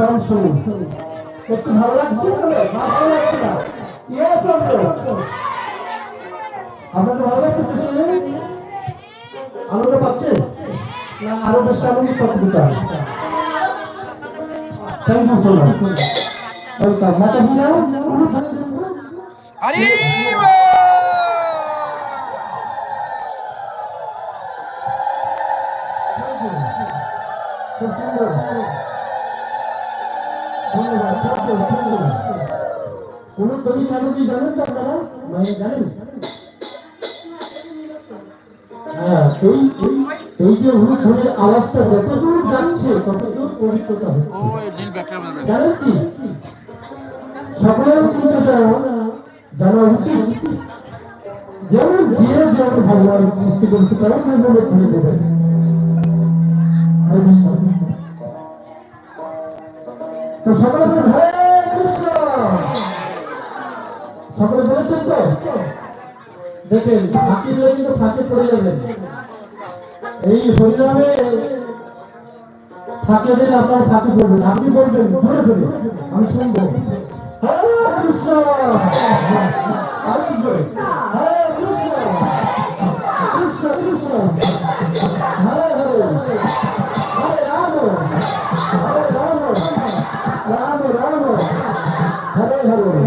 কম শুনি একটু ভালো লাগছে? ভালো লাগছে না? ইয়েস আপনাদের ভালো লাগছে তো শুনে আনন্দ পাচ্ছে? না আরও বেশি আনন্দ পাচ্ছে দিতে thank you so much welcome মাতা বিনা হরি খুব সুন্দর। কেন কি জানেন তো আপনারা? মানে জানেন? হ্যাঁ এই এই এই যে উলুধ্বনির আওয়াজটা যতদূর যাচ্ছে ততদূর পবিত্রতা হচ্ছে। ওই নীল ব্যাগটার মধ্যে জানেন কি? সকলের চিন্তা জানা উচিত। যেমন যে যেমন ভগবান সৃষ্টি করেছে তেমন ভাবে ধরে দেবেন তো সবাই হরে কৃষ্ণ। সকলে বলেছেন তো? দেখেন ফাঁকি দিলে কিন্তু ফাঁকি পড়ে যাবেন। এই হরিনামে ফাঁকে দিলে আপনার ফাঁকি পড়বেন আপনি বলবেন ধরে ধরে আমি শুনব। Hello, hello.